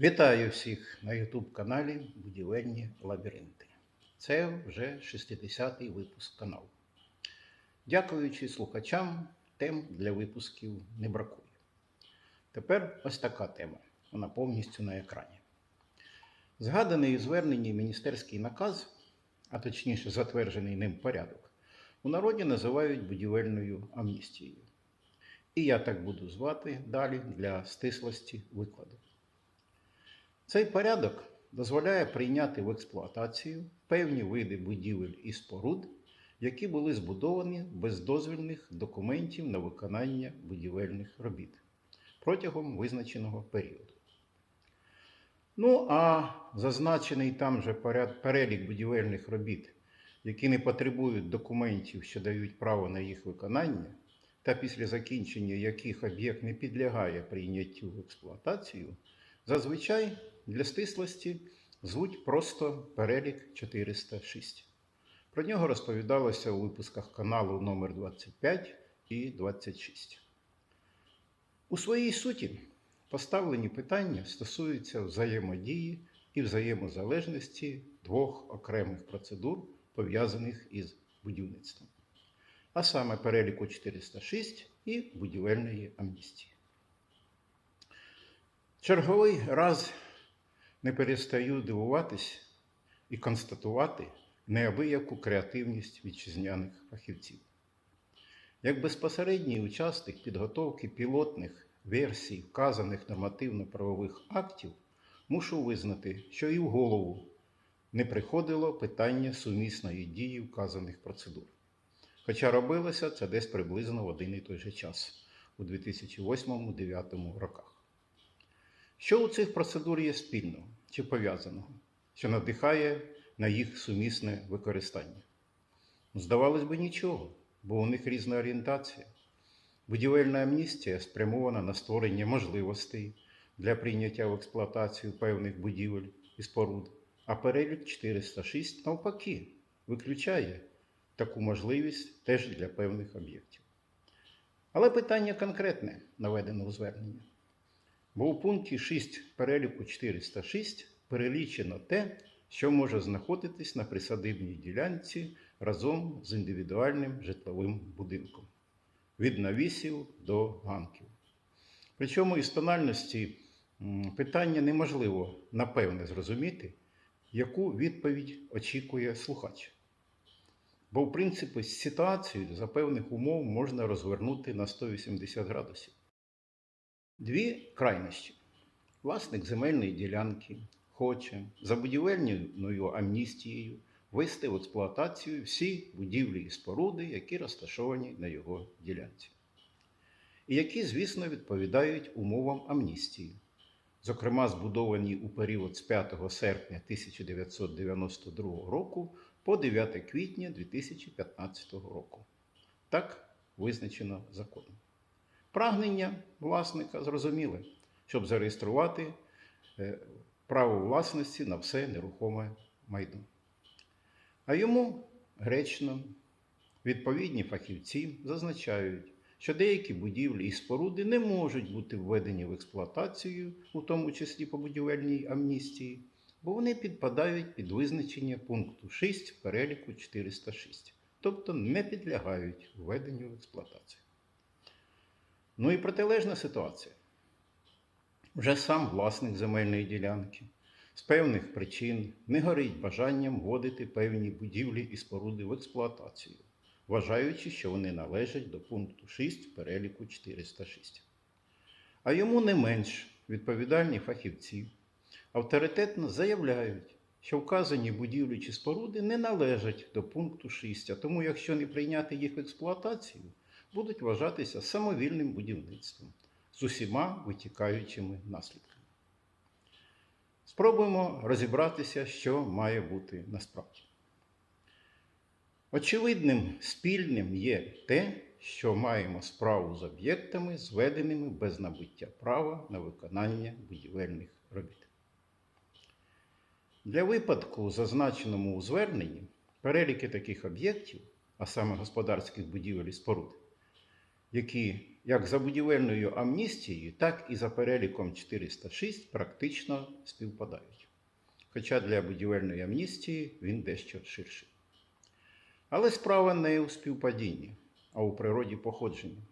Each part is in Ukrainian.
Вітаю всіх на YouTube каналі Будівельні лабіринти. Це вже 60-й випуск каналу. Дякуючи слухачам, тем для випусків не бракує. Тепер ось така тема. Вона повністю на екрані. Згаданий у зверненні міністерський наказ, а точніше затверджений ним порядок, у народі називають будівельною амністією. І я так буду звати далі для стислості викладу. Цей порядок дозволяє прийняти в експлуатацію певні види будівель і споруд, які були збудовані без дозвільних документів на виконання будівельних робіт протягом визначеного періоду. Ну а зазначений там же перелік будівельних робіт, які не потребують документів, що дають право на їх виконання, та після закінчення яких об'єкт не підлягає прийняттю в експлуатацію, зазвичай для стислості звуть просто перелік 406. Про нього розповідалося у випусках каналу номер 25 і 26. У своїй суті поставлені питання стосуються взаємодії і взаємозалежності двох окремих процедур, пов'язаних із будівництвом, а саме переліку 406 і будівельної амністії. Черговий раз не перестаю дивуватись і констатувати неабияку креативність вітчизняних фахівців. Як безпосередній учасник підготовки пілотних версій вказаних нормативно-правових актів, мушу визнати, що і в голову не приходило питання сумісної дії вказаних процедур. Хоча робилося це десь приблизно в один і той же час у 2008-2009 роках. Що у цих процедур є спільного чи пов'язаного, що надихає на їх сумісне використання? Ну, Здавалось би, нічого, бо у них різна орієнтація. Будівельна амністія спрямована на створення можливостей для прийняття в експлуатацію певних будівель і споруд, а перелік 406 навпаки виключає таку можливість теж для певних об'єктів. Але питання конкретне наведено у зверненні. Бо у пункті 6 переліку 406 перелічено те, що може знаходитись на присадибній ділянці разом з індивідуальним житловим будинком від навісів до ганків. Причому із тональності питання неможливо напевне зрозуміти, яку відповідь очікує слухач. Бо, в принципі, ситуацію за певних умов можна розвернути на 180 градусів. Дві крайності. Власник земельної ділянки хоче за будівельною амністією ввести в експлуатацію всі будівлі і споруди, які розташовані на його ділянці. І які, звісно, відповідають умовам амністії, зокрема, збудовані у період з 5 серпня 1992 року по 9 квітня 2015 року. Так визначено законом. Прагнення власника зрозуміле, щоб зареєструвати е, право власності на все нерухоме майно. А йому гречно відповідні фахівці зазначають, що деякі будівлі і споруди не можуть бути введені в експлуатацію, у тому числі по будівельній амністії, бо вони підпадають під визначення пункту 6 переліку 406, тобто не підлягають введенню в експлуатацію. Ну і протилежна ситуація. Вже сам власник земельної ділянки з певних причин не горить бажанням вводити певні будівлі і споруди в експлуатацію, вважаючи, що вони належать до пункту 6 переліку 406. А йому не менш відповідальні фахівці авторитетно заявляють, що вказані будівлі чи споруди не належать до пункту 6, а тому, якщо не прийняти їх в експлуатацію, будуть вважатися самовільним будівництвом з усіма витікаючими наслідками. Спробуємо розібратися, що має бути насправді. Очевидним спільним є те, що маємо справу з об'єктами, зведеними без набуття права на виконання будівельних робіт. Для випадку, зазначеному у зверненні, переліки таких об'єктів, а саме господарських будівель і споруд, які як за будівельною амністією, так і за переліком 406 практично співпадають. Хоча для будівельної амністії він дещо ширший. Але справа не у співпадінні, а у природі походження.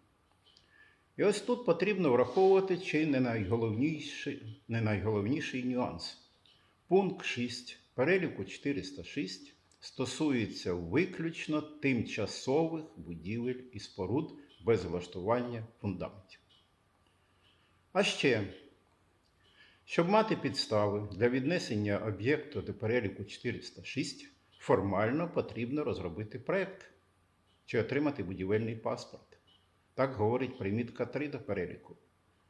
І ось тут потрібно враховувати чи не найголовніший, не найголовніший нюанс. Пункт 6 переліку 406 стосується виключно тимчасових будівель і споруд без влаштування фундаментів. А ще, щоб мати підстави для віднесення об'єкту до переліку 406, формально потрібно розробити проєкт чи отримати будівельний паспорт. Так говорить примітка 3 до переліку.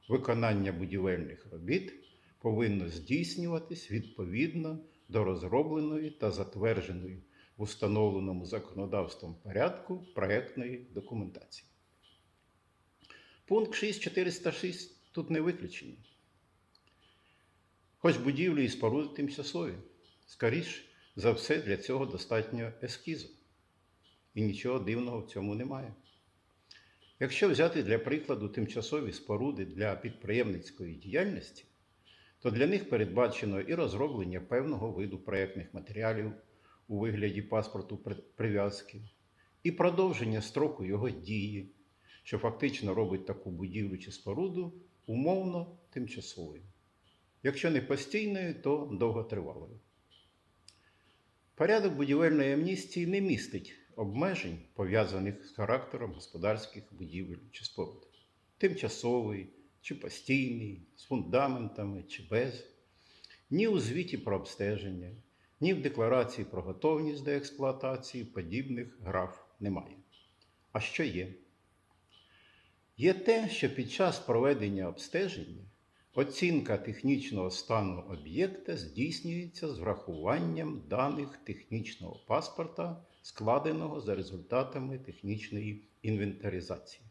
Виконання будівельних робіт повинно здійснюватись відповідно до розробленої та затвердженої в установленому законодавством порядку проєктної документації. Пункт 6406 тут не виключений. Хоч будівлі і споруди тимчасові, скоріш за все для цього достатньо ескізу. І нічого дивного в цьому немає. Якщо взяти для прикладу тимчасові споруди для підприємницької діяльності, то для них передбачено і розроблення певного виду проєктних матеріалів у вигляді паспорту прив'язки, і продовження строку його дії, що фактично робить таку будівлю чи споруду умовно тимчасовою. Якщо не постійною, то довготривалою. Порядок будівельної амністії не містить обмежень, пов'язаних з характером господарських будівель чи споруд. Тимчасовий чи постійний, з фундаментами чи без, ні у звіті про обстеження, ні в декларації про готовність до експлуатації подібних граф немає. А що є? Є те, що під час проведення обстеження оцінка технічного стану об'єкта здійснюється з врахуванням даних технічного паспорта, складеного за результатами технічної інвентаризації.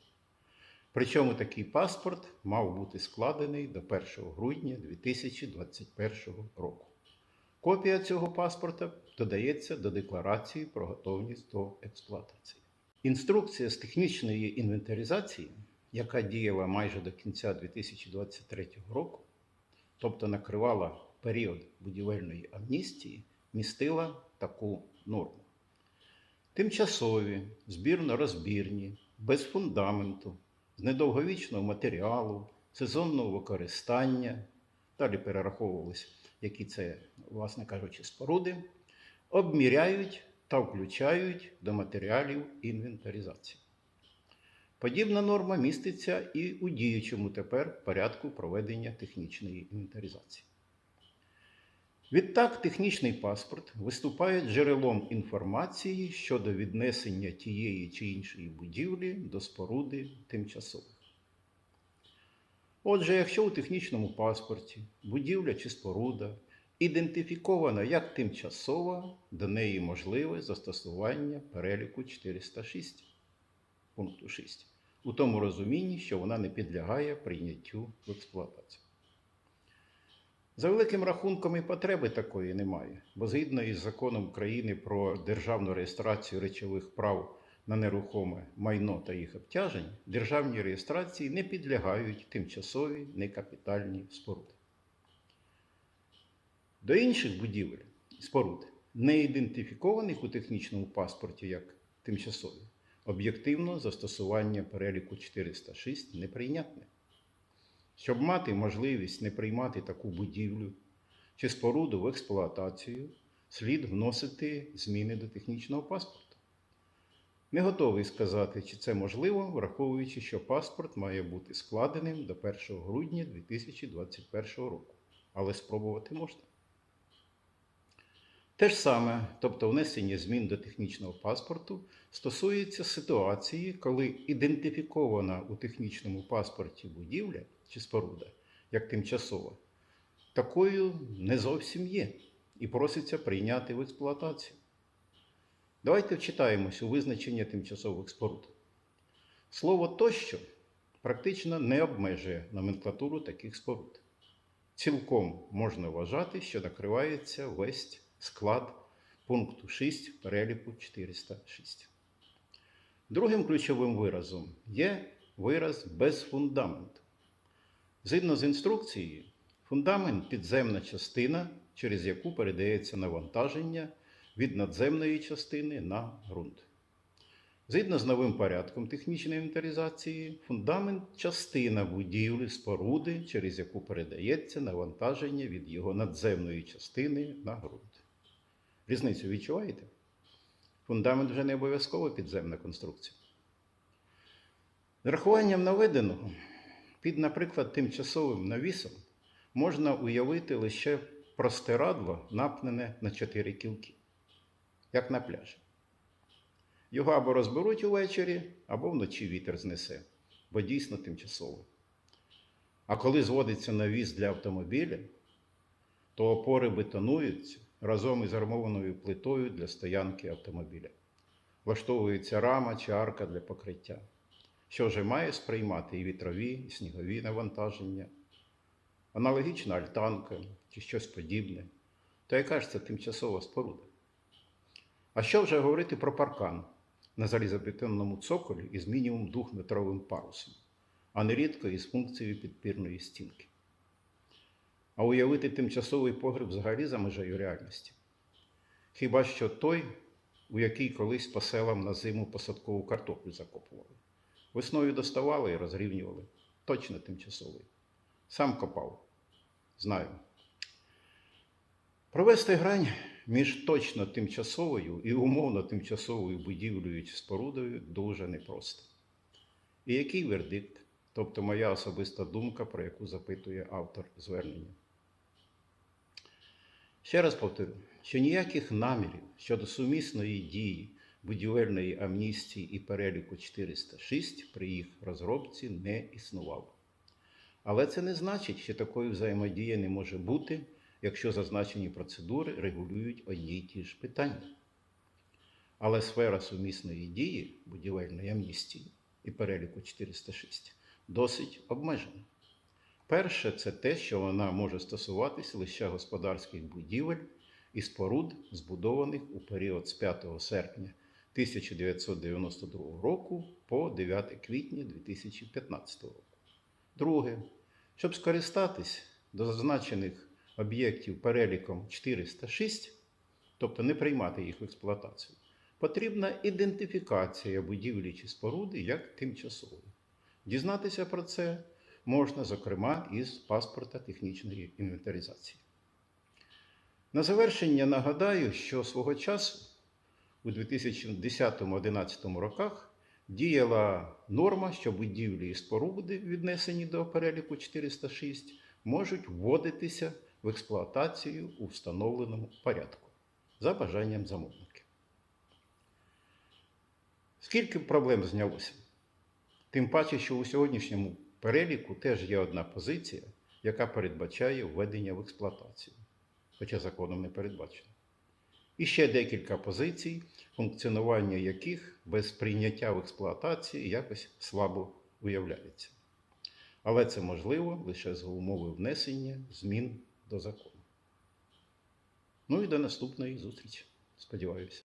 Причому такий паспорт мав бути складений до 1 грудня 2021 року. Копія цього паспорта додається до декларації про готовність до експлуатації. Інструкція з технічної інвентаризації, яка діяла майже до кінця 2023 року, тобто накривала період будівельної амністії, містила таку норму. Тимчасові, збірно-розбірні, без фундаменту, з недовговічного матеріалу, сезонного використання, далі перераховувалися, які це, власне кажучи, споруди, обміряють та включають до матеріалів інвентаризації. Подібна норма міститься і у діючому тепер порядку проведення технічної інвентаризації. Відтак, технічний паспорт виступає джерелом інформації щодо віднесення тієї чи іншої будівлі до споруди тимчасових. Отже, якщо у технічному паспорті будівля чи споруда ідентифікована як тимчасова, до неї можливе застосування переліку 406 пункту 6, у тому розумінні, що вона не підлягає прийняттю в експлуатацію. За великим рахунком і потреби такої немає, бо згідно із законом України про державну реєстрацію речових прав на нерухоме майно та їх обтяжень, державній реєстрації не підлягають тимчасові некапітальні споруди. До інших будівель споруд, не ідентифікованих у технічному паспорті як тимчасові, об'єктивно застосування переліку 406 неприйнятне. Щоб мати можливість не приймати таку будівлю чи споруду в експлуатацію, слід вносити зміни до технічного паспорту. Не готовий сказати, чи це можливо, враховуючи, що паспорт має бути складеним до 1 грудня 2021 року, але спробувати можна. Те ж саме, тобто внесення змін до технічного паспорту, стосується ситуації, коли ідентифікована у технічному паспорті будівля чи споруда як тимчасова, такою не зовсім є і проситься прийняти в експлуатацію. Давайте вчитаємось у визначення тимчасових споруд. Слово тощо практично не обмежує номенклатуру таких споруд. Цілком можна вважати, що накривається весь склад пункту 6 переліку 406. Другим ключовим виразом є вираз без фундаменту. Згідно з інструкцією, фундамент підземна частина, через яку передається навантаження від надземної частини на ґрунт. Згідно з новим порядком технічної інвентаризації, фундамент частина будівлі споруди, через яку передається навантаження від його надземної частини на ґрунт. Різницю відчуваєте? Фундамент вже не обов'язково підземна конструкція. З рахуванням наведеного, під, наприклад, тимчасовим навісом можна уявити лише простирадло, напнене на чотири кілки, як на пляжі. Його або розберуть увечері, або вночі вітер знесе, бо дійсно тимчасово. А коли зводиться навіс для автомобіля, то опори бетонуються разом із армованою плитою для стоянки автомобіля. Влаштовується рама чи арка для покриття, що вже має сприймати і вітрові, і снігові навантаження, аналогічна альтанка чи щось подібне. То яка ж це тимчасова споруда? А що вже говорити про паркан на залізобетонному цоколі із мінімум двохметровим парусом, а нерідко із функцією підпірної стінки? А уявити тимчасовий погреб взагалі за межею реальності. Хіба що той, у який колись по селам на зиму посадкову картоплю закопували. Весною доставали і розрівнювали. Точно тимчасовий. Сам копав. Знаю. Провести грань між точно тимчасовою і умовно тимчасовою будівлею чи спорудою дуже непросто. І який вердикт, тобто моя особиста думка, про яку запитує автор звернення? Ще раз повторю, що ніяких намірів щодо сумісної дії будівельної амністії і переліку 406 при їх розробці не існувало. Але це не значить, що такої взаємодії не може бути, якщо зазначені процедури регулюють одні й ті ж питання. Але сфера сумісної дії будівельної амністії і переліку 406 досить обмежена. Перше, це те, що вона може стосуватися лише господарських будівель і споруд, збудованих у період з 5 серпня 1992 року по 9 квітня 2015 року. Друге, щоб скористатись до зазначених об'єктів переліком 406, тобто не приймати їх в експлуатацію, потрібна ідентифікація будівлі чи споруди як тимчасової. Дізнатися про це можна, зокрема, із паспорта технічної інвентаризації. На завершення нагадаю, що свого часу у 2010-2011 роках діяла норма, що будівлі і споруди, віднесені до переліку 406, можуть вводитися в експлуатацію у встановленому порядку за бажанням замовників. Скільки проблем знялося? Тим паче, що у сьогоднішньому переліку теж є одна позиція, яка передбачає введення в експлуатацію, хоча законом не передбачено. І ще декілька позицій, функціонування яких без прийняття в експлуатації якось слабо уявляється. Але це можливо лише за умови внесення змін до закону. Ну і до наступної зустрічі. Сподіваюся.